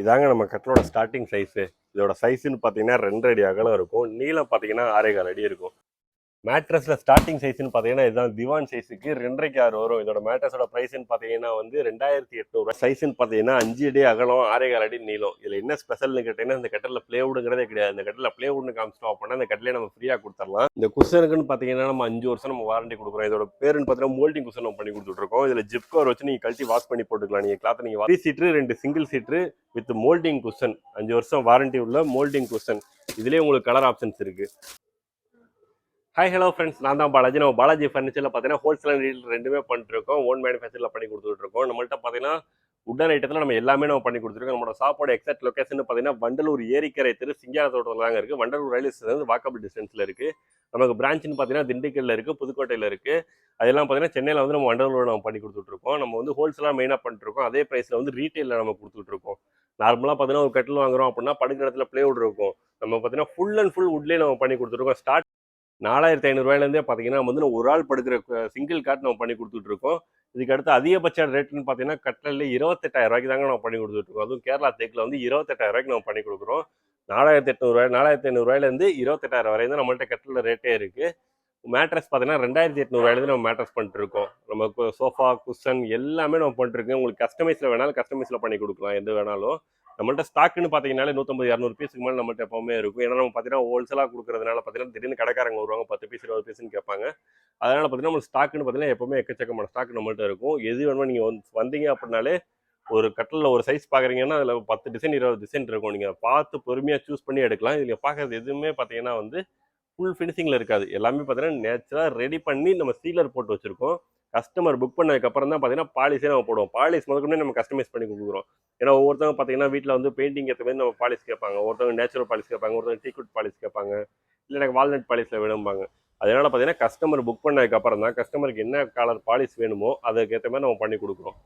இதாங்க நம்ம கட்டிலோட starting size இதோட சைஸ்ன்னு பார்த்தீங்கன்னா ரெண்டு அடி அகலம் இருக்கும். நீளம் பார்த்தீங்கன்னா ஆறேகால் அடி இருக்கும். மேட்ரஸில் ஸ்டார்டிங் சைஸ்னு பார்த்தீங்கன்னா இதுதான் திவான் சைஸுக்கு ரெண்டரைக்கு ஆறு வரும். இதோட மேட்ரஸோட ப்ரைஸ்னு பார்த்தீங்கன்னா வந்து ரெண்டாயிரத்தி எட்நூறு சைஸ்னு பார்த்தீங்கன்னா அஞ்சு அடி அகலம் ஆறேகால் அடி நீளம். இதில் என்ன ஸ்பெஷல்னு கேட்டீங்கன்னா இந்த கட்டில் பிளேவுடுங்கிறதே கிடையாது. இந்த கட்டில் ப்ளேவுட்னு காமிச்சிட்டோம் அப்படின்னா இந்த கட்டிலே நம்ம ஃப்ரீயாக கொடுத்துடலாம். இந்த குஷனுக்குன்னு பார்த்தீங்கன்னா நம்ம அஞ்சு வருஷம் நம்ம வாரண்டி கொடுக்குறோம். இதோட பேருன்னு பார்த்தீங்கன்னா மோல்டிங் குஷன் நம்ம பண்ணி கொடுத்துட்ருக்கோம். இதில் ஜிப் கவர் வச்சு நீங்கள் கழட்டி வாஷ் பண்ணி போட்டுக்கலாம். நீங்கள் கிளாத் நீங்கள் த்ரீ சீட்ரு ரெண்டு single seater with moulding cushion அஞ்சு வருஷம் வாரண்டி உள்ள மோல்டிங் குஷன் இதுலேயே உங்களுக்கு கலர் ஆப்ஷன்ஸ் இருக்குது ஹாய் ஹலோ ஃப்ரெண்ட்ஸ் நான் தான் பாலாஜி. நம்ம பாலாஜி ஃபர்னிச்சரில் பார்த்தீங்கன்னா ஹோல்சேல் அண்ட் ரீல் ரெண்டுமே பண்ணிட்டுருக்கோம். ஓன் மேனுஃபேக்சரில் பண்ணி கொடுத்துட்ருக்கோம் நம்மள்ட்ட பார்த்தீங்கன்னா உடன் ஐட்டத்தில் நம்ம எல்லாமே நம்ம பண்ணி கொடுத்துருக்கோம். நம்மளோட சாப்பாடு எக்ஸாக்ட் லொக்கேஷன் பார்த்தீங்கன்னா வண்டலூர் ஏரிக்கரை தெரு சிங்கார தோட்டத்தில் தாங்க இருக்குது வண்டலூர் ரயில்வே ஸ்டேஷன் வாக்கபிள் டிஸ்டன்ஸில் இருக்குது நமக்கு பிரான்ச்னு பார்த்தீங்கன்னா திண்டுக்கல்ல இருக்குது புதுக்கோட்டையில் இருக்குது அதெல்லாம் பார்த்தீங்கன்னா சென்னையில் வந்து நம்ம வண்டலூரில் நம்ம பண்ணி கொடுத்துட்ருக்கோம் நம்ம வந்து ஹோல்சேலாக மெயினாக பண்ணிட்டுருக்கோம். அதே ப்ரைஸில் வந்து ரீட்டெயிலில் நம்ம கொடுத்துட்ருக்கோம் நார்மலாக பார்த்தீங்கன்னா ஒரு கட்டில் வாங்குறோம் அப்படின்னா படுக்கிற இடத்துல ப்ளேவுட் இருக்கும். நம்ம பார்த்தீங்கன்னா ஃபுல் அண்ட் ஃபுல் உட்லேயே நம்ம பண்ணி கொடுத்துருக்கோம் ஸ்டார்ட் நாலாயிரத்தி ஐநூறுரூவாயிலேருந்தே பார்த்தீங்கன்னா வந்து ஒரு ஆள் படுக்கிற சிங்கிள் காட் நம்ம பண்ணி கொடுத்துட்டு இருக்கோம். இதுக்கு அடுத்து அதிகபட்ச ரேட்டுன்னு பார்த்தீங்கன்னா கட்டலில் இருபத்தெட்டாயிரம் ரூபாய்க்கு தாங்க நம்ம பண்ணி கொடுத்துட்ருக்கோம் அதுவும் கேரளா தேக்கில் வந்து இருபத்தெட்டாயிரம் ரூபாய்க்கு நம்ம பண்ணி கொடுக்குறோம். நாலாயிரத்தி எட்நூறுவாய் நாலாயிரத்தி ஐநூறுரூவாயிலேருந்து இருபத்தெட்டாயிரம் வரையும் தான் நம்மள்ட்ட கட்டில் ரேட்டே இருக்குது மேட்ரஸ் பார்த்தீங்கன்னா ரெண்டாயிரத்தி எட்நூறுவாயிலேருந்து நம்ம மேட்ரஸ் பண்ணிட்டுருக்கோம் நம்ம சோஃபா குஷன் எல்லாமே நம்ம பண்ணிட்டுருக்கோம் உங்களுக்கு கஸ்டமைஸில் வேணாலும் கஸ்டமைஸில் பண்ணி கொடுக்கலாம். எது வேணாலும். நம்மள்ட்ட ஸ்டாக்குன்னு பார்த்தீங்கன்னாலே நூற்றம்பது இரநூறு பீஸுக்கு மேலே நம்மள்ட்ட எப்பவுமே இருக்கும். ஏன்னா நம்ம பார்த்தீங்கன்னா ஹோல்சேலாக கொடுக்குறதுனால பார்த்தீங்கன்னா திடீர்னு கடைக்காரங்க வருவாங்க பத்து பீஸ் இருபது பீஸ்னு கேட்பாங்க. அதனால் பார்த்தீங்கன்னா நம்ம ஸ்டாக்குன்னு பார்த்தீங்கன்னா எப்பவுமே எக்கச்சக்கமான ஸ்டாக் நம்மள்ட்ட இருக்கும். எது வேணுமோ நீங்கள் வந்து வந்தீங்க அப்படின்னாலே ஒரு கட்டலில் ஒரு சைஸ் பார்க்குறீங்கன்னா அதில் பத்து டிசைன் இருபது டிசைன் இருக்கும். நீங்கள் பார்த்து பொறுமையாக சூஸ் பண்ணி எடுக்கலாம். இதில் பார்க்குறது எதுவுமே பார்த்தீங்கன்னா வந்து ஃபுல் ஃபினிஷிங்கில் இருக்காது. எல்லாமே பார்த்தீங்கன்னா நேச்சுரலாக ரெடி பண்ணி நம்ம சீலர் போட்டு வச்சுருக்கோம். கஸ்டமர் புக் பண்ணதுக்கப்புறம் தான் பார்த்தீங்கன்னா பாலிஸே நம்ம போடுவோம். பாலிஸ் முதற்கொண்டே நம்ம கஸ்டமைஸ் பண்ணி கொடுக்குறோம். ஏன்னா ஒவ்வொருத்தவங்க பார்த்தீங்கன்னா வீட்டில் வந்து பெயிண்டிங் ஏற்ற மாதிரி நம்ம பாலிஸ் கேட்பாங்க. ஒருத்தவங்க நேச்சுரல் பாலிஸ் கேட்பாங்க. ஒருத்தவங்க டீக்வுட் பாலிஸ் கேட்பாங்க. இல்லை எனக்கு வால்நட் பாலிஸில் வேணும்பாங்க. அதனால் பார்த்தீங்கன்னா கஸ்டமர் புக் பண்ணதுக்கப்புறம் தான் கஸ்டமருக்கு என்ன கலர் பாலிஸ் வேணுமோ அதுக்கேற்ற மாதிரி நம்ம பண்ணி கொடுக்குறோம்.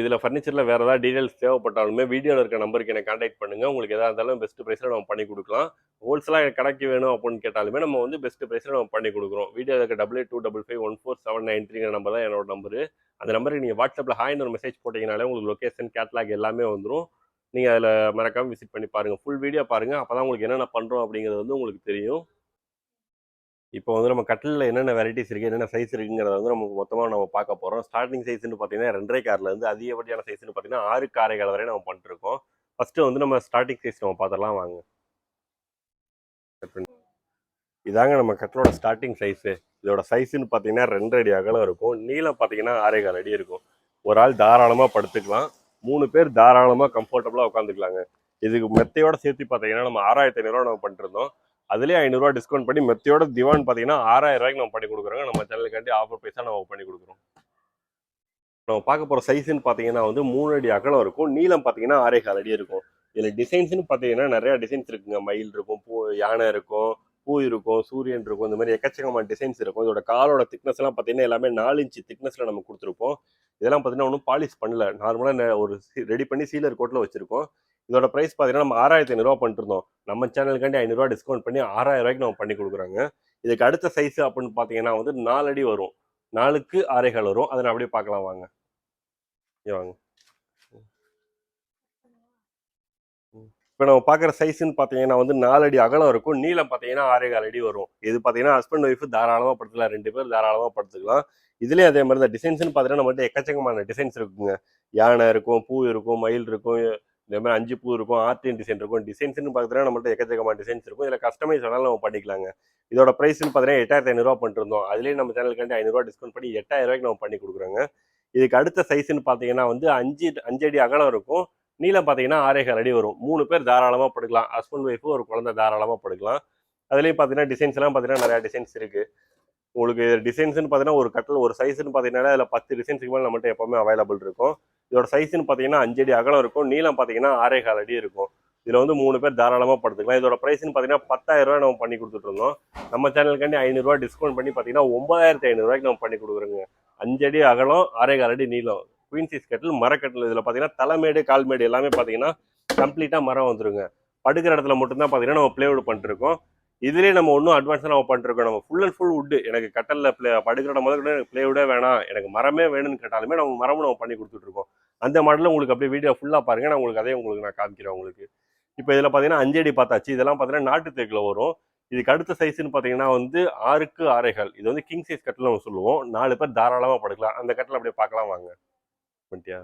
இதில் ஃபர்னிச்சரில் வேறு ஏதாவது டீடைல்ஸ் தேவைப்பட்டாலுமே வீடியோவில் இருக்க நம்பருக்கு எனக்கு காண்டாக்ட் பண்ணுங்கள் உங்களுக்கு எதாக இருந்தாலும் பெஸ்ட் ப்ரைஸில் நம்ம பண்ணி கொடுக்கலாம். ஹோல்சேலாக எனக்கு கடைக்கு வேணும் அப்படின்னு கேட்டாலுமே நம்ம வந்து பெஸ்ட் ப்ரைஸில் நம்ம பண்ணி கொடுக்குறோம். வீடியோ இருக்க double eight two double five one four seven nine த்ரீங்கிற number தான் என்னோட நம்பரு அந்த நம்பருக்கு நீங்கள் வாட்ஸ்அப்பில் ஹாய்னு ஒரு மெசேஜ் போட்டிங்கனாலே உங்களுக்கு லொக்கேஷன் கேட்லாக் எல்லாமே வந்துடும் நீங்கள் அதில் மறக்காமல் விசிட் பண்ணி பாருங்கள் ஃபுல் வீடியோ பாருங்கள் அப்போ தான் உங்களுக்கு என்னென்ன பண்ணுறோம் அப்படிங்கிறது வந்து உங்களுக்கு தெரியும். இப்போ வந்து நம்ம கட்டிலில் என்னென்ன வெரைட்டிஸ் இருக்குது என்னென்ன சைஸ் இருக்குங்கிறத வந்து நமக்கு மொத்தமாக நம்ம பார்க்க போகிறோம் ஸ்டார்டிங் சைஸ்னு பார்த்தீங்கன்னா ரெண்டரை கார்லேருந்து அதிகப்படியான சைஸ்னு பார்த்தீங்கன்னா ஆறு காரைகள் வரை நம்ம பண்ணிட்டுருக்கோம் ஃபஸ்ட்டு வந்து நம்ம ஸ்டார்டிங் சைஸ் நம்ம பார்த்துடலாம் வாங்க. இதாங்க நம்ம கட்டிலோட ஸ்டார்டிங் சைஸு இதோட சைஸ்ன்னு பார்த்தீங்கன்னா ரெண்டு அடி அகலம் இருக்கும். நீளம் பார்த்தீங்கன்னா ஆறேகால் அடி இருக்கும். ஒரு ஆள் தாராளமாக படுத்துக்கலாம். மூணு பேர் தாராளமாக கம்ஃபர்டபுளாக உட்காந்துக்கலாங்க இதுக்கு மெத்தையோட சேர்த்து பார்த்தீங்கன்னா நம்ம ஆறாயிரத்தி ஐநூறுரூவா நம்ம பண்ணிருந்தோம் அதுலேயே ஐநூறுரூவா டிஸ்கவுண்ட் பண்ணி மெத்தையோட திவான் பார்த்தீங்கன்னா ஆறாயிரம் ரூபாய்க்கு நம்ம பண்ணி கொடுக்குறோங்க. நம்ம சேனலுக்காண்டி ஆஃபர் ப்ரைஸாக நம்ம பண்ணி கொடுக்குறோம். நம்ம பார்க்க போகிற சைஸ்ன்னு பார்த்தீங்கன்னா வந்து மூணு அடி அகலம் இருக்கும். நீளம் பார்த்தீங்கன்னா ஆறேகால் அடி இருக்கும். இதில் டிசைன்ஸ்னு பார்த்தீங்கன்னா நிறையா டிசைன்ஸ் இருக்குங்க. மயில் இருக்கும் பூ யானை இருக்கும் பூ இருக்கும் சூரியன் இருக்கும் இந்த மாதிரி எக்கச்சக்கமான டிசைன்ஸ் இருக்கும். இதோட காலோட திக்னஸ் எல்லாம் பார்த்தீங்கன்னா எல்லாமே நாலு இன்ச்சு திக்னஸில் நம்ம கொடுத்துருப்போம். இதெல்லாம் பார்த்தீங்கன்னா ஒன்றும் பாலிஷ் பண்ணல. நார்மலாக ஒரு ரெடி பண்ணி சீலர் கோட்டில் வச்சிருக்கோம். இதோட ப்ரைஸ் பார்த்தீங்கன்னா நம்ம ஆறாயிரத்தி ஐநூறுரூவா இருந்தோம். நம்ம சேனலுக்காண்டி ஐநூறுரூவா டிஸ்கவுண்ட் பண்ணி ஆறாயிரம் ரூபாய்க்கு நம்ம பண்ணி கொடுக்குறாங்க. இதுக்கு அடுத்த சைஸ் அப்படின்னு பார்த்தீங்கன்னா வந்து நாலு அடி வரும். நாலுக்கு ஆறேகால் வரும். அதை நான் அப்படியே பார்க்கலாம் வாங்க. வாங்க. இப்போ நம்ம பார்க்குற சைஸ்ன்னு பார்த்தீங்கன்னா வந்து நாலு அடி அகலம் இருக்கும். நீளம் பார்த்தீங்கன்னா ஆறேகால் அடி வரும். இது பார்த்தீங்கன்னா ஹஸ்பண்ட் ஒய்ஃப் தாராளமாக படுத்துக்கலாம். ரெண்டு பேர் தாராளமாக படுத்துக்கலாம். இதுலேயும் அதே மாதிரி தான். டிசைன்ஸ்னு பார்த்தீங்கன்னா நம்மகிட்ட எக்கச்சக்கமான டிசைன்ஸ் இருக்குங்க. யானை இருக்கும் பூ இருக்கும் மயில் இருக்கும் இந்த மாதிரி அஞ்சு பூ இருக்கும் ஆர்டின் டிசைன் இருக்கும். டிசைன்ஸ்னு பார்த்தீங்கன்னா நம்மள்ட்ட எக்கச்சக்கமான டிசைன்ஸ் இருக்கும். இதில் கஸ்டமைஸ் வேணாலும் நம்ம பண்ணிக்கலாங்க. இதோட ப்ரைஸ்னு பார்த்தீங்கன்னா எட்டாயிரத்தி ஐநூறுரூவா பண்ணிருந்தோம் அதுலேயே நம்ம சேனலுக்காண்டி ஐநூறுரூவா டிஸ்கவுண்ட் பண்ணி எட்டாயிரம் ரூபாய்க்கு நம்ம பண்ணி கொடுக்குறாங்க. இதுக்கு அடுத்த சைஸ்ன்னு பார்த்தீங்கன்னா வந்து அஞ்சு அஞ்சு அடி அகலம் இருக்கும். நீளம் பார்த்தீங்கன்னா ஆறேகால் அடி வரும். மூணு பேர் தாராளமாக படுக்கலாம். ஹஸ்பண்ட் ஒய்ஃபு ஒரு குழந்தை தாராளமாக படுக்கலாம். அதுலேயும் பார்த்தீங்கன்னா டிசைன்ஸ்லாம் பார்த்தீங்கன்னா நிறையா டிசைன்ஸ் இருக்குது உங்களுக்கு டிசைன்ஸ்னு பார்த்தீங்கன்னா ஒரு கட்டில் ஒரு சைஸ்ன்னு பார்த்தீங்கன்னா அதில் பத்து டிசைன்ஸுக்கு மேலே நம்மள்ட்ட எப்போவுமே அவைலபிள் இருக்கும். இதோட சைஸ்ன்னு பார்த்தீங்கன்னா அஞ்சு அடி அகலம் இருக்கும். நீளம் பார்த்தீங்கன்னா ஆறேகால் அடி இருக்கும். இதில் வந்து மூணு பேர் தாராளமாக படுத்துக்கலாம். இதோட ப்ரைஸ்னு பார்த்தீங்கன்னா பத்தாயிரரூவா நம்ம பண்ணி கொடுத்துட்ருந்தோம் நம்ம சேனலுக்காண்டி ஐநூறுரூவா டிஸ்கவுண்ட் பண்ணி பார்த்தீங்கன்னா ஒன்பதாயிரத்தி ஐநூறுரூவாய்க்கு நம்ம பண்ணி கொடுக்குறோங்க. அஞ்சடி அகலம் ஆறேகால் அடி நீளம். குயின் சீஸ் கட்டில் மரக்கட்டில். இதில் பார்த்தீங்கன்னா தலைமேடு கால்மேடு எல்லாமே பார்த்தீங்கன்னா கம்ப்ளீட்டாக மரம் வந்துருங்க. படுக்கிற இடத்துல மட்டும்தான் பார்த்தீங்கன்னா நம்ம பிளேவுட் பண்ணிருக்கோம் இதுலேயே நம்ம ஒன்றும் அட்வான்ஸாக நம்ம பண்ணிருக்கோம். நம்ம ஃபுல் அண்ட் ஃபுல் உட்டு எனக்கு கட்டலில் ப்ளே படுக்கிற இடம் முதல்ல எனக்கு ப்ளேவுடே வேணாம். எனக்கு மரமே வேணும்னு கேட்டாலுமே நம்ம மரமும் நம்ம பண்ணி கொடுத்துட்ருக்கோம் அந்த மாடலில் உங்களுக்கு அப்படியே வீடியோ ஃபுல்லாக பாருங்கள் நான் உங்களுக்கு அதே உங்களுக்கு நான் காமிக்கிறேன் உங்களுக்கு. இப்போ இதில் பார்த்தீங்கன்னா அஞ்சடி பார்த்தாச்சு. இதெல்லாம் பார்த்தீங்கன்னா நாட்டு தேக்கில் வரும். இதுக்கு அடுத்த சைஸ்ன்னு பார்த்தீங்கன்னா வந்து ஆறுக்கு ஆறைகள். இது வந்து கிங் சைஸ் கட்டில் நம்ம சொல்லுவோம். நாலு பேர் தாராளமாக படுக்கலாம். அந்த கட்டில் அப்படியே பார்க்கலாம் வாங்க. பண்ணிட்டியா?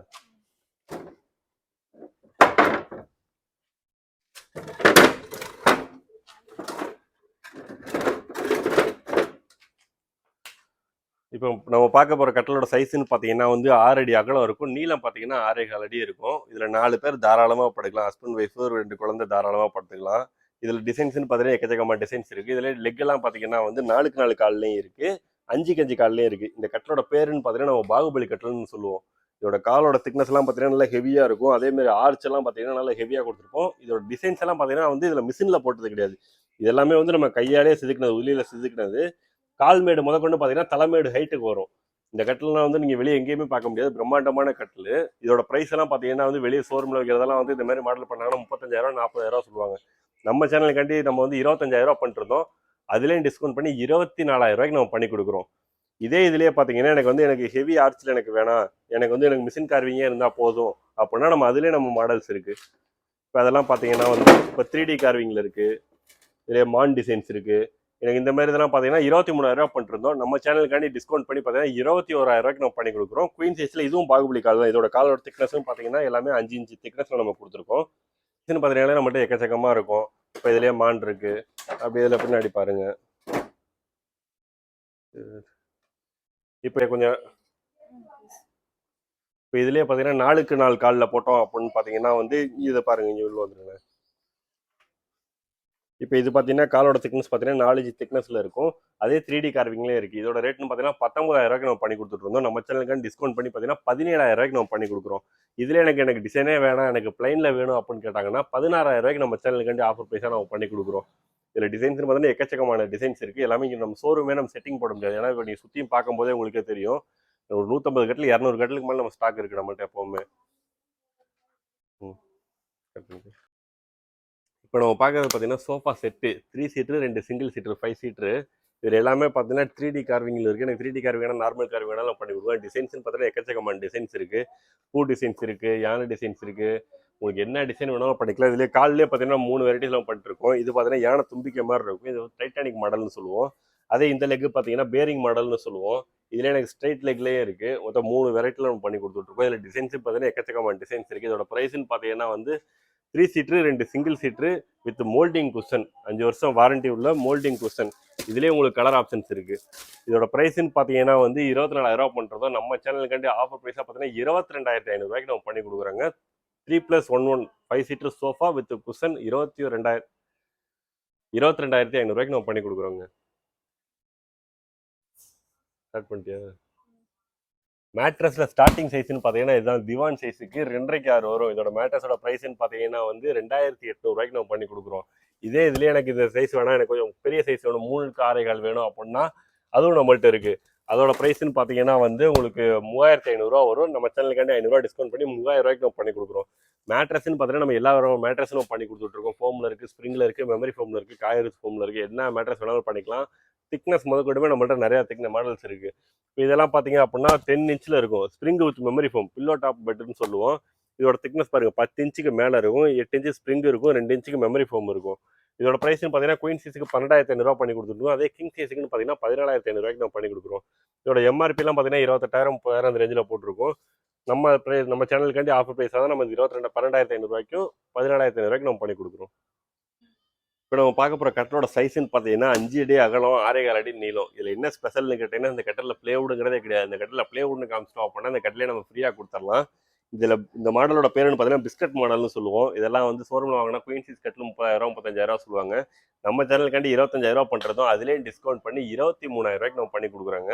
இப்போ நம்ம பார்க்க போகிற கட்டலோட சைஸ்ன்னு பார்த்தீங்கன்னா வந்து ஆறு அடி அகலம் இருக்கும். நீளம் பார்த்தீங்கன்னா ஆறே கால் அடி இருக்கும். இதில் நாலு பேர் தாராளமாக படுக்கலாம். ஹஸ்பண்ட் ஒய்ஃபு ரெண்டு குழந்தை தாராளமாக படுத்துக்கலாம். இதில் டிசைன்ஸ்னு பார்த்தீங்கன்னா எக்கச்சக்கமான டிசைன்ஸ் இருக்குது இதில் லெக் எல்லாம் பார்த்தீங்கன்னா வந்து நாலுக்கு நாலு கால்லையும் இருக்குது அஞ்சு கஞ்சி கால்லையும் இருக்குது இந்த கட்டலோட பேருன்னு பார்த்தீங்கன்னா நம்ம பாகுபலி கட்டல்னு சொல்லுவோம். இதோட காலோட திக்னஸ்லாம் எல்லாம் பார்த்தீங்கன்னா நல்லா ஹெவியாக இருக்கும். அதே மாதிரி ஆர்ச் எல்லாம் பார்த்தீங்கன்னா நல்லா ஹெவியாக கொடுத்துருப்போம். இதோட டிசைன்ஸ் எல்லாம் பார்த்தீங்கன்னா வந்து இதில் மிஷினில் போட்டது கிடையாது. இதெல்லாமே வந்து நம்ம கையாலே செதுக்கினது உளியில் செதுக்கினது. கால்மேடு முதற்கொண்டு பார்த்தீங்கன்னா தலைமேடு ஹைட்டுக்கு வரும். இந்த கட்டிலாம் வந்து நீங்கள் வெளியே எங்கேயுமே பார்க்க முடியாது. பிரம்மாண்டமான கட்டில். இதோட ப்ரைஸ் எல்லாம் பார்த்தீங்கன்னா வந்து வெளியே ஷோரூமில் வைக்கிறதெல்லாம் வந்து இந்த மாதிரி மாடல் பண்ணாங்கன்னா முப்பத்தஞ்சாயிரம் நாற்பதாயிரம் சொல்லுவாங்க. நம்ம சேனலுக்காண்டி நம்ம வந்து இருபத்தஞ்சாயிரம் பண்ணிருந்தோம் அதுலேயும் டிஸ்கவுண்ட் பண்ணி இருபத்தி நாலாயிரம் ரூபாய்க்கு நம்ம பண்ணி கொடுக்குறோம். இதே இதுலேயே பார்த்தீங்கன்னா எனக்கு வந்து எனக்கு ஹெவி ஆர்ச்சில் எனக்கு வேணாம். எனக்கு வந்து எனக்கு மிஷின் கார்விங்கே இருந்தால் போதும். அப்படின்னா நம்ம அதுலேயே நம்ம மாடல்ஸ் இருக்குது இப்போ அதெல்லாம் பார்த்தீங்கன்னா வந்து இப்போ த்ரீ டி கார்விங்கில் இருக்குது இதே மான் டிசைன்ஸ் இருக்குது எனக்கு இந்த மாதிரி இதெல்லாம் பார்த்தீங்கன்னா இருபத்தி மூணாயிரம் ரூபாய் பண்ணிருந்தோம். நம்ம சேனலுக்காண்டி டிஸ்கவுண்ட் பண்ணி பார்த்தீங்கன்னா இருபத்தி ஓராயிரம் ரூபாய்க்கு நம்ம பண்ணி கொடுக்குறோம். குயின் சைஸில் இதுவும் பாகுபலி கால் தான். இதோட காலோட திக்னஸும் பார்த்தீங்கன்னா எல்லாமே அஞ்சு இன்ச்சு திக்னஸில் நம்ம கொடுத்துருக்கோம். இதுன்னு பார்த்தீங்கன்னா நம்மகிட்ட எக்கச்சக்கமாக இருக்கும். இப்போ இதுலேயே மான் இருக்கு. அப்படி இதில் பின்னாடி பாருங்க. இப்போ கொஞ்சம் இப்போ இதுலேயே பார்த்தீங்கன்னா நாலுக்கு நாலு காலில் போட்டோம் அப்படின்னு பார்த்தீங்கன்னா வந்து இதை பாருங்க இங்கே உள்ள வந்துருங்க. இப்போ இது பார்த்தீங்கன்னா காலோட திக்னஸ் பார்த்தீங்கன்னா நாலேஜ் திக்னஸில் இருக்கும். அதே த்ரீ டி கார்விங்லேயே இருக்குது இதோட ரேட்னு பார்த்தீங்கன்னா பத்தொம்பதாயிரம் ரூபாய்க்கு நம்ம பண்ணி கொடுத்துட்டு இருந்தோம் நம்ம சேனலுக்கு டிஸ்கவுண்ட் பண்ணி பார்த்தீங்கன்னா பதினேழாயிரம் ரூபாய்க்கு நம்ம பண்ணி கொடுக்குறோம். இதில் எனக்கு எனக்கு டிசைனே வேணாம். எனக்கு பிளைனில் வேணும் அப்படின்னு கேட்டாங்கன்னா பதினாறாயிரம் ரூபாய்க்கு நம்ம சேனலுக்காண்டி ஆஃபர் ப்ரைஸாக நம்ம பண்ணி கொடுக்குறோம். இதில் டிசைன்ஸ் பார்த்தீங்கன்னா எக்கச்சக்கமான டிசைன்ஸ் இருக்குது எல்லாமே இங்கே நம்ம ஷோரூமே நம்ம செட்டிங் போட முடியாது. ஏன்னா இப்போ நீங்கள் சுற்றியும் பார்க்கும்போதே உங்களுக்கே தெரியும். ஒரு நூற்றம்பது கட்டில் இரநூறு கட்டிலுக்கு மேலே நம்ம ஸ்டாக் இருக்குது நம்மள்ட்ட எப்போவுமே. ம். இப்போ நம்ம பார்க்கறது பார்த்தீங்கன்னா சோஃபா செட்டு த்ரீ சீட்ரு ரெண்டு சிங்கிள் சீட்ரு ஃபைவ் சீட்ரு இதில் எல்லாமே பார்த்தீங்கன்னா த்ரீ டி கார்விங்கில் இருக்குது எனக்கு த்ரீ டி கார்விங் வேணால் நார்மல் கார் வேணாலும் நான் பண்ணி கொடுக்குவேன். டிசைன்ஸ்னு பார்த்தீங்கன்னா எக்கச்சக்கமான டிசைன்ஸ் இருக்குது பூ டிசைன்ஸ் இருக்குது யானை டிசைன்ஸ் இருக்குது உங்களுக்கு என்ன டிசைன் வேணாலும் பண்ணிக்கலாம். இதுலேயே காலிலே பார்த்தீங்கன்னா மூணு வெரைட்டிஸ் நம்ம இது பார்த்தீங்கன்னா யானை தும்பிக்கை மாதிரி இருக்கும். இது டைட்டானிக் மாடல்னு சொல்லுவோம். அதே இந்த லெக் பார்த்தீங்கன்னா பேரிங் மாடல்னு சொல்லுவோம். இதில் எனக்கு ஸ்ட்ரைட் லெக்லேயே இருக்குது மொத்தம் மூணு வெரைட்டியில் நம்ம பண்ணி கொடுத்துட்ருக்கோம் இதில் டிசைன்ஸும் பார்த்தீங்கன்னா எக்கச்சக்கமான டிசைன்ஸ் இருக்குது இதோட ப்ரைஸ்ன்னு பார்த்தீங்கன்னா வந்து த்ரீ சீட்ரு ரெண்டு single seater with moulding cushion அஞ்சு வருஷம் வாரண்டி உள்ள மோல்டிங் குஷன் இதுலேயே உங்களுக்கு கலர் ஆப்ஷன்ஸ் இருக்குது இதோட ப்ரைஸ்ன்னு பார்த்தீங்கன்னா வந்து இருபத்தி நாலாயிரம் பண்ணுறதோ நம்ம சேனலுக்காண்டி ஆஃபர் ப்ரைஸாக பார்த்தீங்கன்னா இருபத்தி ரெண்டாயிரத்தி ஐநூறுரூவாய்க்கு நம்ம பண்ணி கொடுக்குறாங்க. Three plus one one five seater sofa with cushion இருபத்தி ரெண்டாயிரம் இருபத்தி ரெண்டாயிரத்தி ஐநூறுரூவாய்க்கு நம்ம பண்ணி கொடுக்குறோங்க. ஸ்டார்ட் பண்ணிட்டியா? மேட்ரஸில் ஸ்டார்டிங் சைஸ்னு பார்த்தீங்கன்னா இதுதான் திவான் சைஸுக்கு ரெண்டரைக்கு ஆறு வரும். இதோட மேட்ரஸோட ப்ரைஸ்னு பார்த்தீங்கன்னா வந்து ரெண்டாயிரத்தி எட்நூறுவாய்க்கு நம்ம பண்ணி கொடுக்குறோம். இதே இதுலேயே எனக்கு இந்த சைஸ் வேணாம். எனக்கு கொஞ்சம் பெரிய சைஸ் வேணும். மூணுக்கு ஆறைகள் வேணும் அப்படின்னா அதுவும் நம்மள்ட்ட இருக்குது அதோட ப்ரைஸ்னு பார்த்தீங்கன்னா வந்து உங்களுக்கு மூவாயிரத்தி ஐநூறுரூவா வரும். நம்ம சேனலுக்காண்டி ஐநூறுரூவா டிஸ்கவுண்ட் பண்ணி மூவாயிரம் ரூபாய்க்கு நம்ம பண்ணி கொடுக்குறோம். மேட்ரஸ்னு பார்த்தீங்கன்னா நம்ம எல்லா மேட்ரஸும் பண்ணி கொடுத்துட்ருக்கோம் ஃபோமில் இருக்குது ஸ்ப்ரிங்கில் இருக்குது மெமரி ஃபோமில் இருக்குது காயர்ஸ் ஃபோமில் இருக்குது என்ன மேட்ரஸ் வேணாலும் பண்ணிக்கலாம். திக்னஸ் முதற்கொண்டுமே நம்மள்ட்ட நிறையா திக்ன மாடல்ஸ் இருக்குது இப்போ இதெல்லாம் பார்த்தீங்க அப்படின்னா டென் இன்ச்சில் இருக்கும். Spring with memory foam pillow top பெட்னு சொல்லுவோம். இதோட திக்னஸ் பாருங்கள் பத்து இன்ச்சுக்கு மேலே இருக்கும் எட்டு இன்ச்சு ஸ்ப்ரிங் இருக்கும் ரெண்டு இன்ச்சுக்கு மெமரி ஃபோம் இருக்கும். இதோட ப்ரைஸ்னு பார்த்தீங்கன்னா குயின் சீஸுக்கு பன்னெண்டாயிரத்தி ஐநூறுவா பண்ணி கொடுத்துருக்கோம். அதே கிங் சீஸுக்குன்னு பார்த்தீங்கன்னா பதினாலாயிரத்தி ஐநூறுவாய்க்கு நம்ம பண்ணி கொடுக்குறோம். இதோட எம்ஆர்பிலாம் பார்த்தீங்கன்னா இருபத்தெட்டாயிரம் முப்பதாயிரம் அந்த ரேஞ்சில் போட்டிருக்கோம். நம்ம ப்ரைஸ் நம்ம சேனலுக்காண்டி ஆஃபர் ப்ரைஸாக தான் நம்ம இருபத்தி ரெண்டு பன்னெண்டாயிரத்தி ஐநூறுவாய்க்கும் பதினாலாயிரத்து ஐநூறுவாய்க்கு நம்ம பண்ணி கொடுக்குறோம். இப்போ நம்ம பார்க்க போகிற கட்டலோட சைஸ்ன்னு பார்த்தீங்கன்னா அஞ்சு அடி அகலம் ஆறே கால் அடி நீளம். இதில் என்ன ஸ்பெஷல்னு கேட்டிங்கன்னா இந்த கட்டலில் ப்ளேவுடுங்கிறதே கிடையாது. இந்த கட்டில் ப்ளேவுட்னு காமிச்சிட்டோம் அப்படின்னா இந்த கட்டிலே நம்ம ஃப்ரீயாக கொடுத்துடலாம். இதில் இந்த மாடலோட பேருன்னு பார்த்தீங்கன்னா பிஸ்கட் மாடல்னு சொல்லுவோம். இதெல்லாம் வந்து ஷோரூமில் வாங்கினா குயின் சீஸ் கட்டில் முப்பதாயிரம் முப்பத்தஞ்சாயிரம் சொல்லுவாங்க. நம்ம சேனலுக்காண்டி இருபத்தஞ்சாயிரரூவா பண்ணுறதும் அதுலேயும் டிஸ்கவுண்ட் பண்ணி இருபத்தி மூணாயிரம் ரூபாய்க்கு நம்ம பண்ணி கொடுக்குறாங்க.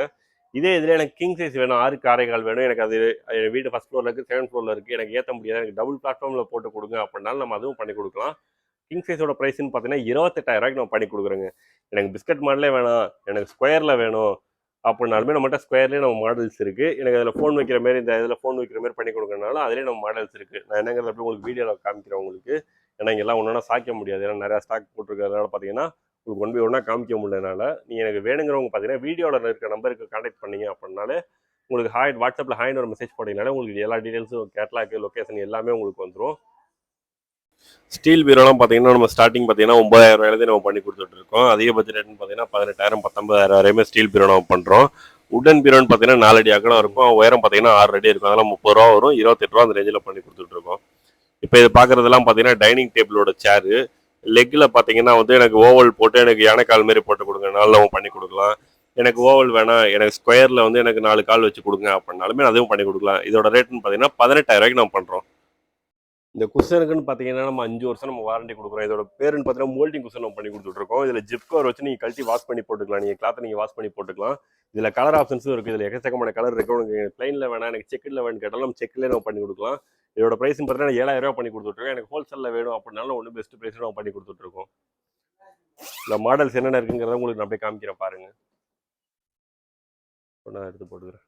இதே இதில் எனக்கு கிங் சைஸ் வேணும் ஆறு காரைக்கால் வேணும். எனக்கு அது என் வீடு ஃபஸ்ட் ஃப்ளோரில் இருக்குது செகண்ட் ஃப்ளோரில் இருக்குது எனக்கு ஏற்ற முடியாது. எனக்கு டபுள் பிளாட்ஃபார்மில் போட்டு கொடுங்க அப்படின்னாலும் நம்ம அதுவும் பண்ணி கொடுக்கலாம். கிங் சைஸோட ப்ரைஸ்னு பார்த்தீங்கன்னா இருபத்தெட்டாயிரம் ரூபாய்க்கு நம்ம பண்ணி கொடுக்குறோங்க. எனக்கு பிஸ்கட் மாடலே வேணாம். எனக்கு ஸ்கொயரில் வேணும் அப்படின்னாலுமே நம்மகிட்ட ஸ்கொயர்லேயே நம்ம மாடல்ஸ் இருக்குது எனக்கு அதில் ஃபோன் வைக்கிற மாதிரி இந்த இதில் ஃபோன் வைக்கிற மாதிரி பண்ணி கொடுக்கறனால அதிலே நம்ம மாடல்ஸ் இருக்குது நான் என்னங்கிறத அப்படி உங்களுக்கு வீடியோவில் காமிக்கிறேன் உங்களுக்கு. ஏன்னா இங்கெல்லாம் ஒன்றா சாய்க்க முடியாது. ஏன்னா நிறையா ஸ்டாக் போட்டிருக்கிறதுனால பார்த்தீங்கன்னா உங்களுக்கு ஒன் பை ஒன்றா காமிக்க முடியலனால நீங்கள் எனக்கு வேணுங்கிறவங்க பார்த்தீங்கன்னா வீடியோவில் இருக்க நம்பருக்கு கான்டாக்ட் பண்ணீங்க அப்படின்னாலே உங்களுக்கு ஹாய் வாட்ஸ்அப்பில் ஹாய்னு ஒரு மெசேஜ் போட்டிங்கனாலே உங்களுக்கு எல்லா டீட்டெயில்ஸும் கேட்லாக்கு லொக்கேஷன் எல்லாமே உங்களுக்கு வந்துடும் ஸ்டீல் பீரோலாம் பார்த்தீங்கன்னா நம்ம ஸ்டார்டிங் பார்த்தீங்கன்னா ஒன்பதாயிரம் ரூபாயிலேருந்து நம்ம பண்ணி கொடுத்துட்டு இருக்கோம். அதிகபட்ச ரேட்னு பார்த்தீங்கன்னா பதினெட்டாயிரம் பத்தொன்பதாயிரம் வரையுமே ஸ்டீல் பீரோ நம்ம பண்ணுறோம் உடன் பீரோன்னு பார்த்தீங்கன்னா நாலு அடி அகலம் இருக்கும். உயரம் பார்த்தீங்கன்னா ஆறு அடி இருக்கும். அதெல்லாம் முப்பது ரூபா வரும். இருபத்தெட்டு ரூபா அந்த ரேஞ்சில் பண்ணி கொடுத்துட்டு இருக்கோம். இப்போ இது பார்க்குறதெல்லாம் பார்த்தீங்கன்னா டைனிங் டேபிளோட சேரு லெக்கில் பார்த்தீங்கன்னா வந்து எனக்கு ஓவல் போட்டு எனக்கு யானைக்கால் மாரி போட்டு கொடுங்க. நாளில் பண்ணி கொடுக்கலாம். எனக்கு ஓவல் வேணாம். எனக்கு ஸ்கொயரில் வந்து எனக்கு நாலு கால் வச்சு கொடுங்க அப்படின்னாலுமே அதுவும் பண்ணி கொடுக்கலாம். இதோட ரேட்னு பார்த்தீங்கன்னா பதினெட்டாயிரம் ரூபாய்க்கு நம்ம பண்ணுறோம் இந்த குஷனுக்குன்னு பார்த்தீங்கன்னா நம்ம அஞ்சு வருஷம் நம்ம வாரண்டி கொடுக்குறோம். இதோட பேருன்னு பார்த்தீங்கன்னா மோல்டிங் குஷன் நம்ம பண்ணி கொடுத்துட்ருக்கோம். இதில் ஜிப் கவர் வச்சு நீங்கள் கழட்டி வாஷ் பண்ணி போட்டுக்கலாம். நீங்கள் கிளாத்தை நீங்கள் வாஷ் பண்ணி போட்டுக்கலாம். இதில் கலர் ஆப்ஷன்ஸும் இருக்குது இதில் எக்கச்சக்கமான கலர் இருக்குது உங்களுக்கு பிளைனில் வேணாம் எனக்கு செக்கில் வேணும் கேட்டாலும் நம்ம செக்கிலே நம்ம பண்ணி கொடுக்கலாம். இதோட ப்ரைஸ் பார்த்தீங்கன்னா ஏழாயிரம் ரூபாய் பண்ணி கொடுத்துட்ருக்கோம். எனக்கு ஹோல்சேலில் வேணும் அப்படின்னாலும் ஒன்று பெஸ்ட் ப்ரைஸ் நம்ம பண்ணி கொடுத்துட்ருக்கோம். இந்த மாடல்ஸ் என்னென்ன இருக்குங்கிறத உங்களுக்கு நான் அப்படியே காமிக்கிறேன் பாருங்கள் ஒன்றா எடுத்து போட்டுக்கிறேன்.